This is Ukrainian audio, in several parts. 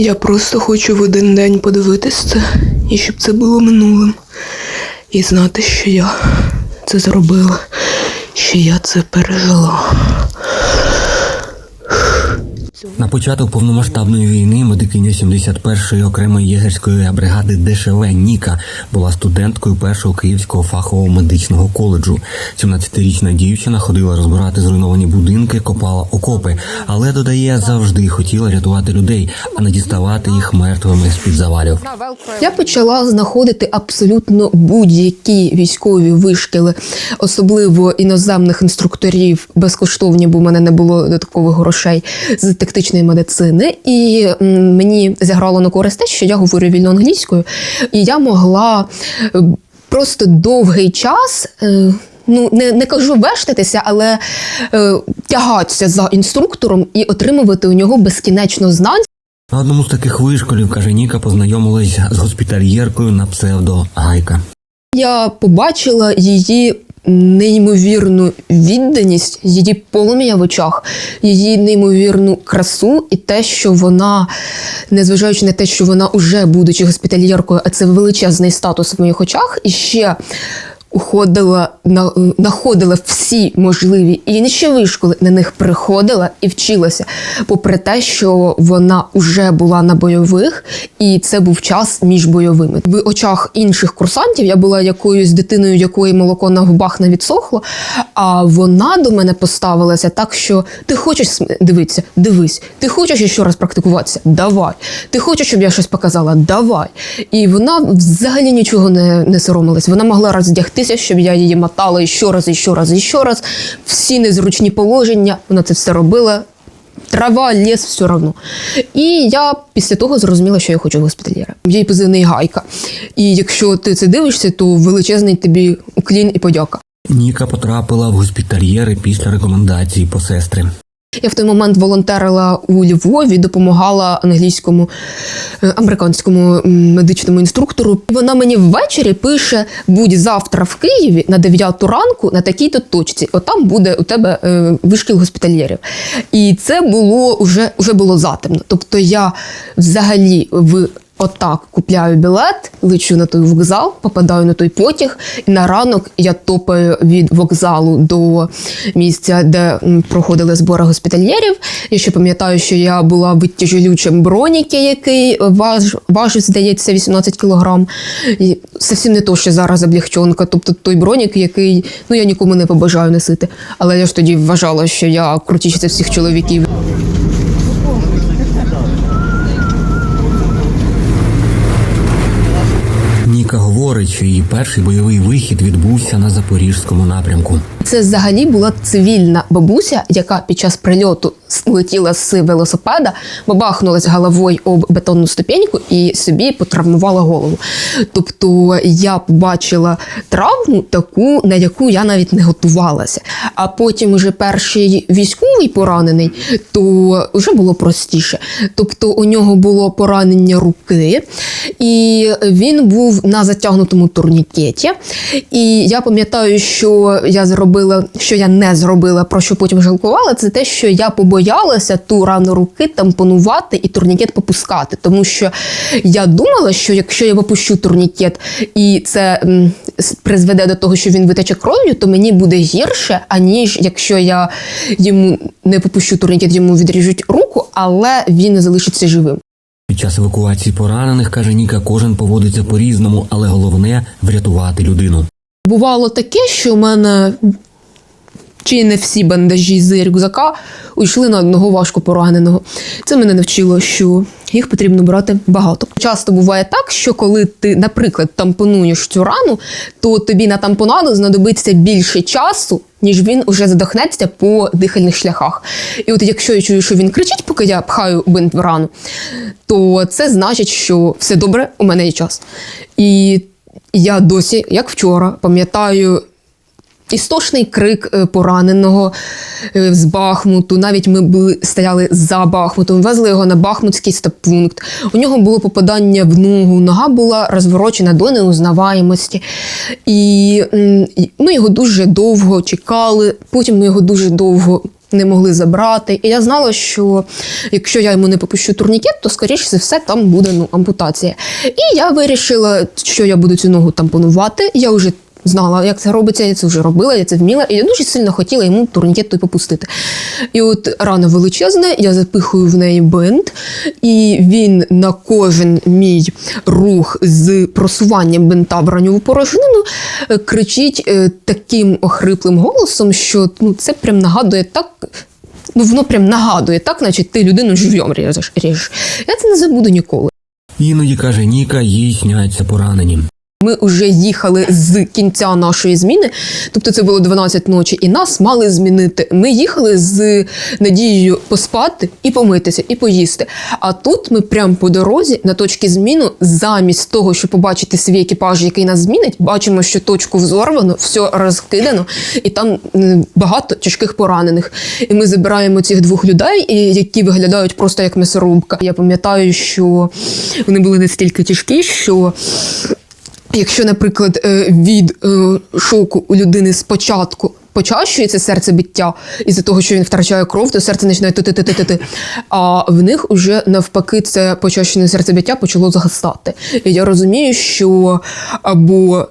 Я просто хочу в один день подивитись це, і щоб це було минулим. І знати, що я це зробила, що я це пережила. На початок повномасштабної війни медикиня 71-ї окремої єгерської бригади ДШВ Ніка була студенткою першого київського фахового медичного коледжу. 17-річна дівчина ходила розбирати зруйновані будинки, копала окопи, але додає завжди хотіла рятувати людей, а не діставати їх мертвими з під завалів. Я почала знаходити абсолютно будь-які військові вишкіли, особливо іноземних інструкторів, безкоштовні, бо в мене не було додаткових грошей з тактичної медицини. І мені зіграло на користь те, що я говорю вільно англійською, і я могла е, просто довгий час. е, Ну, не, не кажу вештатися, але е, тягатися за інструктором і отримувати у нього безкінечно знань. На одному з таких вишколів, каже Ніка, познайомилась з госпітальєркою на псевдо Гайка. Я побачила її неймовірну відданість, її полум'я в очах, її неймовірну красу і те, що вона, незважаючи на те, що вона уже будучи госпітальєркою, а це величезний статус в моїх очах, і ще уходила, на, находила всі можливі інші вишколи, на них приходила і вчилася, попри те, що вона вже була на бойових, і це був час між бойовими. В очах інших курсантів я була якоюсь дитиною, якої молоко на губах не відсохло. А вона до мене поставилася так, що ти хочеш дивитися, дивись, ти хочеш ще раз практикуватися? Давай. Ти хочеш, щоб я щось показала? Давай. І вона взагалі нічого не, не соромилась. Вона могла роздягтися, щоб я її мотала і ще раз, і ще раз, і ще раз. Всі незручні положення. Вона це все робила. Трава, ліс, все одно. І я після того зрозуміла, що я хочу госпітальєра. Їй позивний гайка. І якщо ти це дивишся, то величезний тобі уклін і подяка. Ніка потрапила в госпітальєри після рекомендації посестри. Я в той момент волонтерила у Львові, допомагала англійському е, американському медичному інструктору. Вона мені ввечері пише: будь завтра в Києві на 9 ранку на такій-то точці. Отам буде у тебе е, вишкіл госпітальєрів. І це було вже, було затемно. Тобто я взагалі в. Отак купляю білет, лечу на той вокзал, попадаю на той потяг, і на ранок я топаю від вокзалу до місця, де проходили збори госпітальєрів. Я ще пам'ятаю, що я була в тяжелючому броніки, який важ, важив, здається, 18 кілограм. І Зовсім не то, що зараз облегчонка. Тобто той бронік, який ну я нікому не побажаю носити. Але я ж тоді вважала, що я крутіше всіх чоловіків. Ніка говорить, що її перший бойовий вихід відбувся на запорізькому напрямку. Це взагалі була цивільна бабуся, яка під час прильоту летіла з велосипеда, бабахнулась головою об бетонну ступеньку і собі потравмувала голову. Тобто я побачила травму таку, на яку я навіть не готувалася. А потім уже перший військовий поранений, то вже було простіше. Тобто у нього було поранення руки, і він був на затягнутому турнікеті. І я пам'ятаю, що я зробила, що я не зробила, про що потім жалкувала, це те, що я побоялася ту рану руки тампонувати і турнікет попускати. Тому що я думала, що якщо я попущу турнікет і це призведе до того, що він витече кров'ю, то мені буде гірше, аніж якщо я йому не попущу турнікет, йому відріжуть руку, але він залишиться живим. Під час евакуації поранених, каже Ніка, кожен поводиться по-різному, але головне врятувати людину. Бувало таке, що в мене чи не всі бандажі з рюкзака уйшли на одного важко пораненого. Це мене навчило, що їх потрібно брати багато. Часто буває так, що коли ти, наприклад, тампонуєш цю рану, то тобі на тампонаду знадобиться більше часу, ніж він уже задохнеться по дихальних шляхах. І от якщо я чую, що він кричить, поки я пхаю бинт в рану, то це значить, що все добре, у мене є час. І я досі, як вчора, пам'ятаю істошний крик е, пораненого е, з Бахмуту. Навіть ми були стояли за Бахмутом, везли його на Бахмутський стабпункт. У нього було попадання в ногу, нога була розворочена до неузнаваємості. І ми його дуже довго чекали. Потім ми його дуже довго Не могли забрати. І я знала, що якщо я йому не попущу турнікет, то скоріше за все там буде ну, ампутація. І я вирішила, що я буду цю ногу тампонувати. Я вже знала, як це робиться, я це вже робила, я це вміла, і я дуже сильно хотіла йому турнікет той попустити. І от рана величезна, я запихую в неї бинт, і він на кожен мій рух з просуванням бинта в ранньову порожнину е, кричить е, таким охриплим голосом, що ну, це прям нагадує так. Ну, воно прям нагадує, так, наче ти людину живьом ріжеш. Я це не забуду ніколи. Іноді каже Ніка, їй сняться поранені. Ми вже їхали з кінця нашої зміни, тобто це було 12 ночі, і нас мали змінити. Ми їхали з надією поспати і помитися, і поїсти. А тут ми прямо по дорозі на точці зміну, замість того, щоб побачити свій екіпаж, який нас змінить, бачимо, що точку взорвано, все розкидано, і там багато тяжких поранених. І ми забираємо цих двох людей, які виглядають просто як м'ясорубка. Я пам'ятаю, що вони були настільки тяжкі, що. Якщо, наприклад, е, від е, шоку у людини спочатку почащується серцебиття із-за того, що він втрачає кров, то серце починає ти-ти-ти-ти-ти. А в них уже навпаки це почащене серцебиття почало згасати. І я розумію, що або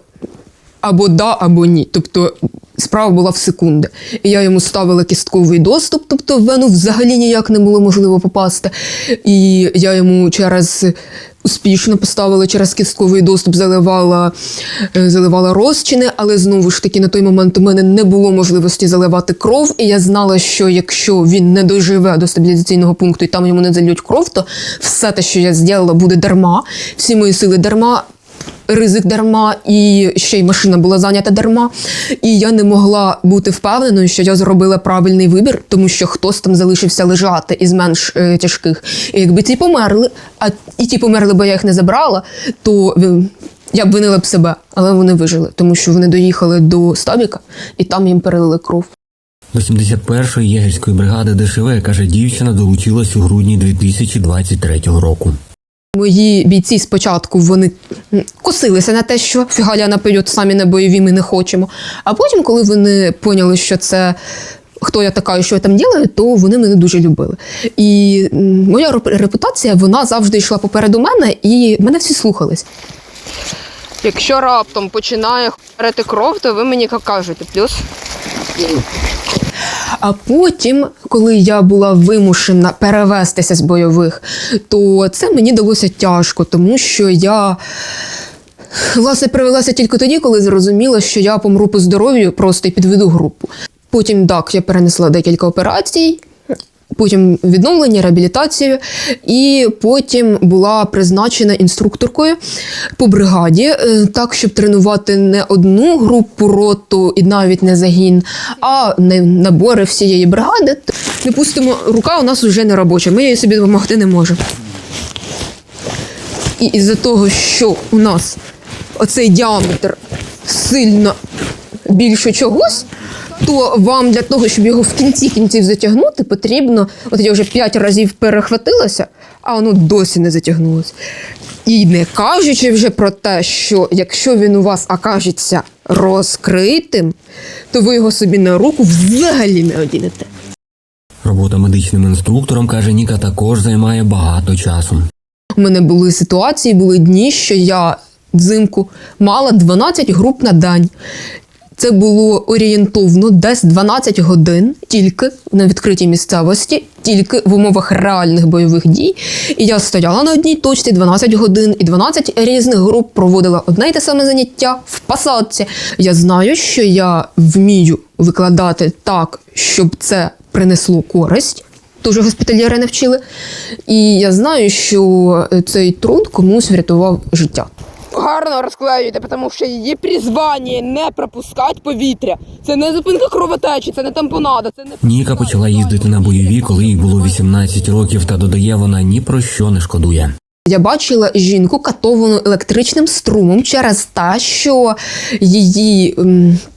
або да, або ні. Тобто справа була в секунди. І я йому ставила кістковий доступ, тобто в вену взагалі ніяк не було можливо попасти. І я йому через успішно поставила через кістковий доступ, заливала, е, заливала розчини, але знову ж таки на той момент у мене не було можливості заливати кров, і я знала, що якщо він не доживе до стабілізаційного пункту і там йому не зальють кров, то все те, що я зробила, буде дарма. Всі мої сили дарма ризик дарма, і ще й машина була зайнята дарма. І я не могла бути впевненою, що я зробила правильний вибір, тому що хтось там залишився лежати із менш е, тяжких. І якби ті померли, а і ті померли, бо я їх не забрала, то я б винила б себе, але вони вижили, тому що вони доїхали до стабіка і там їм перелили кров. До 71-ї єгерської бригади ДШВ, каже дівчина, долучилась у грудні 2023 року. Мої бійці спочатку вони косилися на те, що фігаля наперед, самі на бойові ми не хочемо. А потім, коли вони поняли, що це хто я така і що я там ділаю, то вони мене дуже любили. І моя репутація вона завжди йшла попереду мене, і мене всі слухались. Якщо раптом починає хорити кров, то ви мені кажете плюс. А потім, коли я була вимушена перевестися з бойових, то це мені далося тяжко, тому що я. Власне, привелася тільки тоді, коли зрозуміла, що я помру по здоров'ю просто і підведу групу. Потім так, я перенесла декілька операцій, потім відновлення, реабілітацію, і потім була призначена інструкторкою по бригаді, е, так, щоб тренувати не одну групу роту і навіть не загін, а не набори всієї бригади. Допустимо, рука у нас вже не робоча, ми її собі допомогти не можемо. І із-за того, що у нас оцей діаметр сильно більше чогось, то вам для того, щоб його в кінці кінців затягнути, потрібно. От я вже п'ять разів перехватилася, а воно досі не затягнулося. І не кажучи вже про те, що якщо він у вас окажеться розкритим, то ви його собі на руку взагалі не одінете. Робота медичним інструктором, каже Ніка, також займає багато часу. У мене були ситуації, були дні, що я взимку мала 12 груп на день. Це було орієнтовно десь 12 годин тільки на відкритій місцевості, тільки в умовах реальних бойових дій. І я стояла на одній точці 12 годин, і 12 різних груп проводила одне й те саме заняття в посадці. Я знаю, що я вмію викладати так, щоб це принесло користь. Дуже госпітальєри не вчили. І я знаю, що цей труд комусь врятував життя. Гарно розклеюєте, тому що її призвання не пропускати повітря. Це не зупинка кровотечі, це не тампонада, це не Ніка почала їздити на бойові, коли їй було 18 років, та додає, вона ні про що не шкодує. Я бачила жінку катовану електричним струмом через те, що її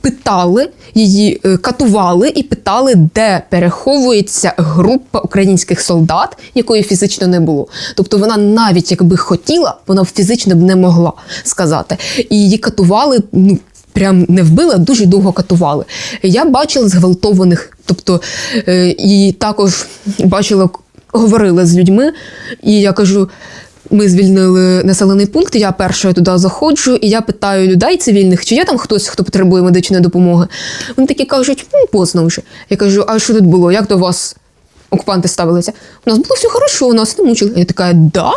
питали, її е, катували і питали, де переховується група українських солдат, якої фізично не було. Тобто вона навіть якби хотіла, вона фізично б не могла сказати. І її катували ну, прям не вбили, а дуже довго катували. Я бачила зґвалтованих, тобто е, і також бачила, говорила з людьми, і я кажу. Ми звільнили населений пункт. Я першою туди заходжу, і я питаю людей цивільних, чи є там хтось, хто потребує медичної допомоги. Вони такі кажуть, ну, поздно вже. Я кажу, а що тут було? Як до вас окупанти ставилися? У нас було все хорошо, у нас не мучили. Я така, да?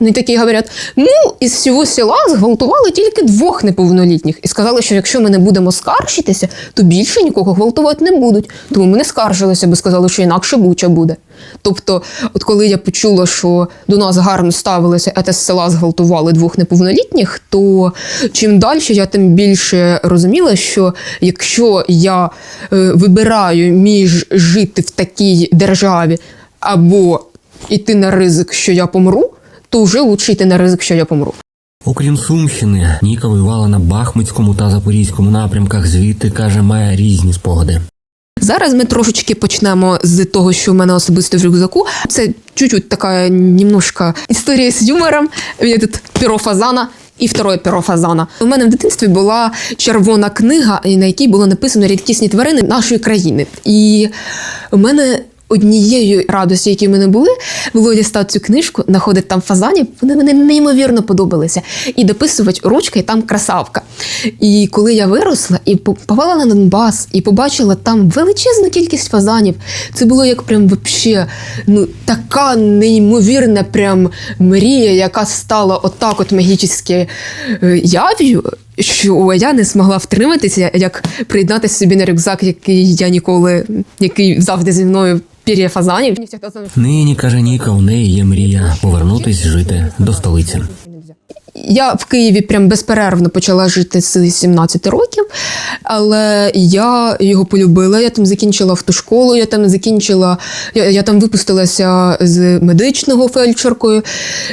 Вони такі говорять: ну, із всього села зґвалтували тільки двох неповнолітніх. І сказали, що якщо ми не будемо скаржитися, то більше нікого гвалтувати не будуть. Тому ми не скаржилися, бо сказали, що інакше буча буде. Тобто, от коли я почула, що до нас гарно ставилися, а те з села зґвалтували двох неповнолітніх, то чим далі я тим більше розуміла, що якщо я е, вибираю між жити в такій державі або йти на ризик, що я помру, то вже лучше йти на ризик, що я помру. Окрім Сумщини, Ніка воювала на Бахмутському та Запорізькому напрямках. Звідти каже, має різні спогади. Зараз ми трошечки почнемо з того, що в мене особисто в рюкзаку. Це чуть-чуть така немножко історія з юмором. У мене тут перо фазана. І второе перо фазана. У мене в дитинстві була червона книга, на якій було написано рідкісні тварини нашої країни. І у мене однією радості, які в мене були, було дістати цю книжку, знаходити там фазанів. Вони мені неймовірно подобалися. І дописувати ручка, і там красавка. І коли я виросла і попала на Донбас, і побачила там величезну кількість фазанів, це було як прям вообще, ну, така неймовірна прям мрія, яка стала отак от магічно яв'ю. Що я не змогла втриматися, як приєднати собі на рюкзак, який я ніколи, який завжди зі мною пір'я фазанів. Нині каже Ніка, у неї є мрія повернутись жити до столиці. Я в Києві прям безперервно почала жити з 17 років, але я його полюбила. Я там закінчила автошколу, я там закінчила, я, я там випустилася з медичного фельдшеркою,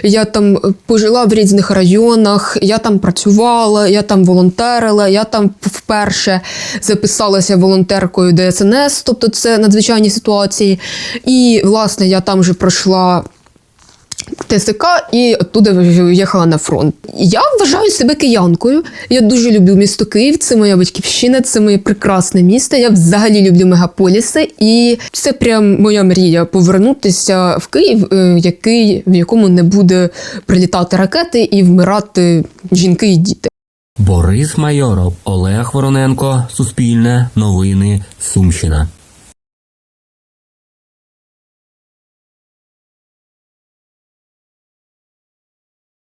я там пожила в різних районах, я там працювала, я там волонтерила, я там вперше записалася волонтеркою ДСНС, тобто це надзвичайні ситуації. І, власне, я там вже пройшла. ТСК і оттуда їхала на фронт. Я вважаю себе киянкою. Я дуже люблю місто Київ. Це моя батьківщина, це моє прекрасне місто. Я взагалі люблю мегаполіси, і це прям моя мрія повернутися в Київ, е, який в якому не буде прилітати ракети і вмирати жінки і діти. Борис Майоров, Олег Вороненко, Суспільне, Новини, Сумщина.